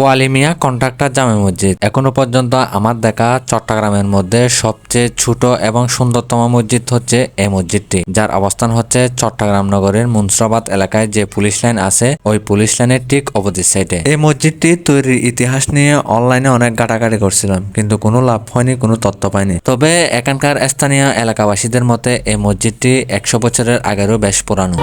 ওয়ালিমিয়া, contractor জামে মসজিদ। এখনও পর্যন্ত আমার দেখা চট্টগ্রামের মধ্যে সবচেয়ে ছোট এবং সুন্দরতম মসজিদ হচ্ছে এই মসজিদটি, যার অবস্থান হচ্ছে চট্টগ্রাম নগরের মুন্সরাবাদ এলাকায় যে পুলিশ লাইন আছে, ওই পুলিশ লাইনের ঠিক অপোজিট সাইডে। এই মসজিদটি তৈরির ইতিহাস নিয়ে অনলাইনে অনেক ঘাটাঘাটি করছিলাম, কিন্তু কোনো লাভ হয়নি, কোনো তথ্য পাইনি। তবে এখানকার স্থানীয় এলাকাবাসীদের মতে, এই মসজিদটি একশো বছরের আগেরও বেশ পুরানো।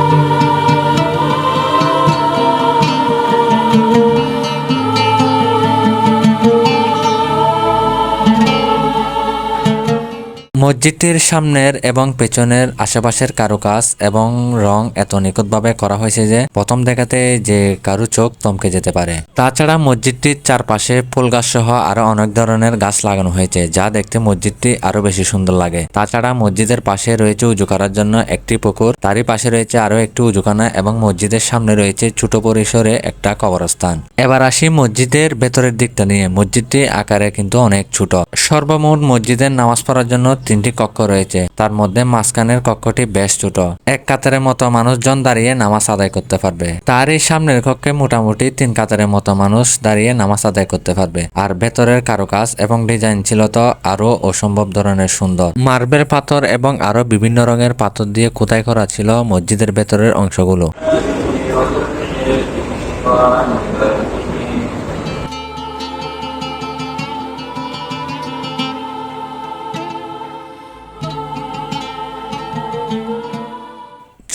মসজিদটির সামনের এবং পেছনের আশেপাশের কারুকাজ এবং রং এত নিখুঁতভাবে করা হয়েছে যে প্রথম দেখাতে যে কারু চোখ চমকে যেতে পারে। তাছাড়া মসজিদটির চারপাশে ফুল গাছ সহ আরও অনেক ধরনের গাছ লাগানো হয়েছে, যা দেখতে মসজিদটি আরও বেশি সুন্দর লাগে। তাছাড়া মসজিদের পাশে রয়েছে উজু করার জন্য একটি পুকুর, তারই পাশে রয়েছে আরও একটি উজুখানা এবং মসজিদের সামনে রয়েছে ছোট পরিসরে একটা কবরস্থান। এবার আসি মসজিদের ভেতরের দিকটা নিয়ে। মসজিদটি আকারে কিন্তু অনেক ছোট। সর্বমোট মসজিদের নামাজ পড়ার জন্য তিনটি কক্ষ রয়েছে। তার মধ্যে মাঝখানের কক্ষটি বেশ ছোট। এক কাতারের মতো মানুষজন দাঁড়িয়ে নামাজ আদায় করতে পারবে। তার এই সামনের কক্ষে মোটামুটি তিন কাতারের মতো মানুষ দাঁড়িয়ে নামাজ আদায় করতে পারবে। আর ভেতরের কারুকাজ এবং ডিজাইন ছিল তো আরও অসম্ভব ধরনের সুন্দর। মার্বেল পাথর এবং আরও বিভিন্ন রঙের পাথর দিয়ে খোদাই করা ছিল মসজিদের ভেতরের অংশগুলো।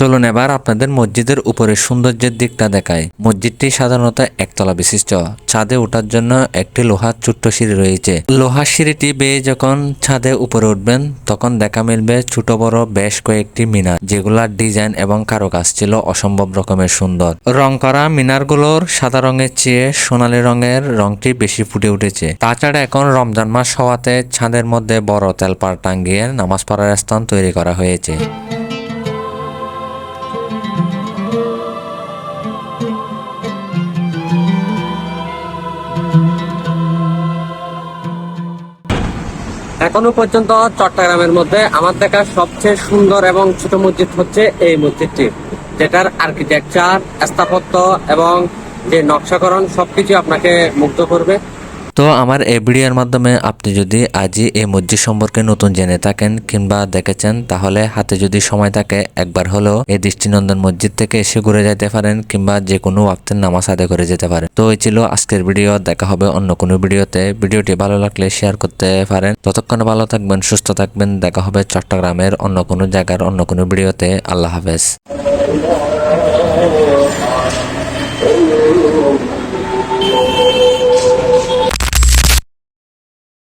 চলুন এবার আপনাদের মসজিদের উপরের সৌন্দর্যের দিকটা দেখায়। মসজিদটি সাধারণত একতলা বিশিষ্ট। ছাদে ওঠার জন্য একটি লোহার ছোট্ট সিঁড়ি রয়েছে। লোহার সিঁড়িটি বেয়ে যখন ছাদে উপরে উঠবেন, তখন দেখা মিলবে ছোট বড় বেশ কয়েকটি মিনার, যেগুলার ডিজাইন এবং কারুকাজ ছিল অসম্ভব রকমের সুন্দর। রং করা মিনারগুলোর সাদা রঙের চেয়ে সোনালী রঙের রংটি বেশি ফুটে উঠেছে। তাছাড়া এখন রমজান মাস হওয়াতে ছাদের মধ্যে বড় তেলপার টাঙ্গিয়ে নামাজ পড়ার স্থান তৈরি করা হয়েছে। এখনও পর্যন্ত চট্টগ্রামের মধ্যে আমার দেখা সবচেয়ে সুন্দর এবং ছোট মসজিদ হচ্ছে এই মসজিদটি, যেটার আর্কিটেকচার স্থাপত্য এবং যে নকশাকরণ সবকিছু আপনাকে মুগ্ধ করবে। তো আমার এই ভিডিওর মাধ্যমে আপনি যদি আজই এই মসজিদ সম্পর্কে নতুন জেনে থাকেন কিংবা দেখেছেন, তাহলে হাতে যদি সময় থাকে, একবার হলেও এই দৃষ্টিনন্দন মসজিদ থেকে এসে ঘুরে যেতে পারেন কিংবা যে কোনো ওয়াক্তের নামাজ আদায় করে যেতে পারেন। তো এই ছিল আজকের ভিডিও, দেখা হবে অন্য কোনো ভিডিওতে। ভিডিওটি ভালো লাগলে শেয়ার করতে পারেন। ততক্ষণ ভালো থাকবেন, সুস্থ থাকবেন। দেখা হবে চট্টগ্রামের অন্য কোনো জায়গার অন্য কোনো ভিডিওতে। আল্লাহ হাফেজ।